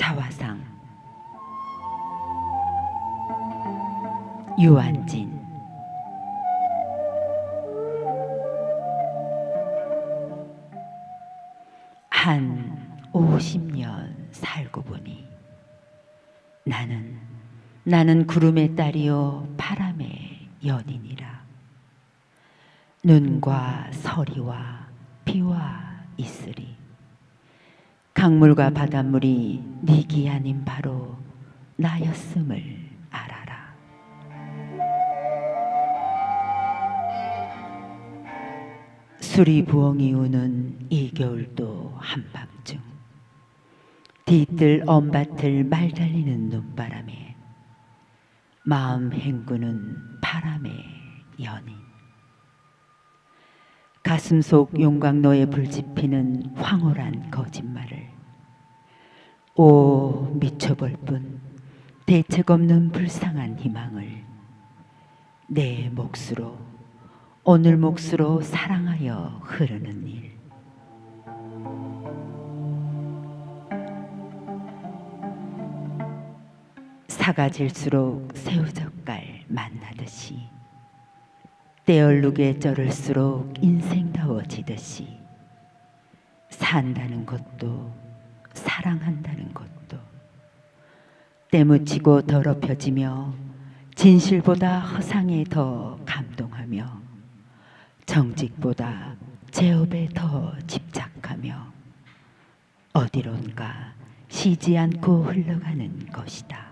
자화상. 유한진. 한 50년 살고 보니 나는 나는 구름의 딸이요 바람의 연인이라. 눈과 서리와 비와 이슬이 강물과 바닷물이 네기 아닌 바로 나였음을 알아라. 수리 부엉이 우는 이 겨울도 한밤중 뒤뜰 언밭을 말달리는 눈바람에 마음 헹구는 바람의 연인 가슴 속 용광로에 불지피는 황홀한 거짓말을. 오 미쳐볼 뿐 대책 없는 불쌍한 희망을 내 몫으로 오늘 몫으로 사랑하여 흐르는 일. 사가 질수록 새우젓갈 만나듯이 때얼룩에 쩔을수록 인생다워지듯이 산다는 것도 사랑한다는 것도 때묻히고 더럽혀지며 진실보다 허상에 더 감동하며 정직보다 제업에 더 집착하며 어디론가 쉬지 않고 흘러가는 것이다.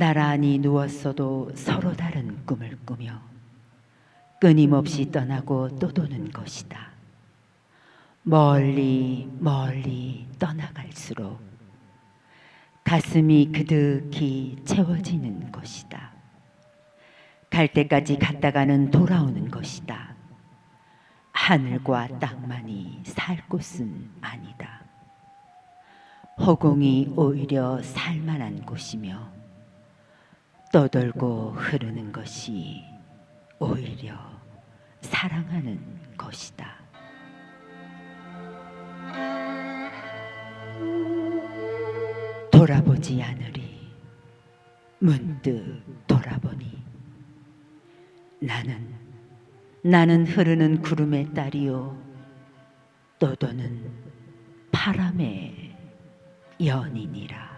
나란히 누웠어도 서로 다른 꿈을 꾸며 끊임없이 떠나고 또 도는 것이다. 멀리 멀리 떠나갈수록 가슴이 그득히 채워지는 것이다. 갈 때까지 갔다가는 돌아오는 것이다. 하늘과 땅만이 살 곳은 아니다. 허공이 오히려 살만한 곳이며 떠돌고 흐르는 것이 오히려 사랑하는 것이다. 돌아보지 않으리 문득 돌아보니 나는 나는 흐르는 구름의 딸이요 떠도는 바람의 연인이라.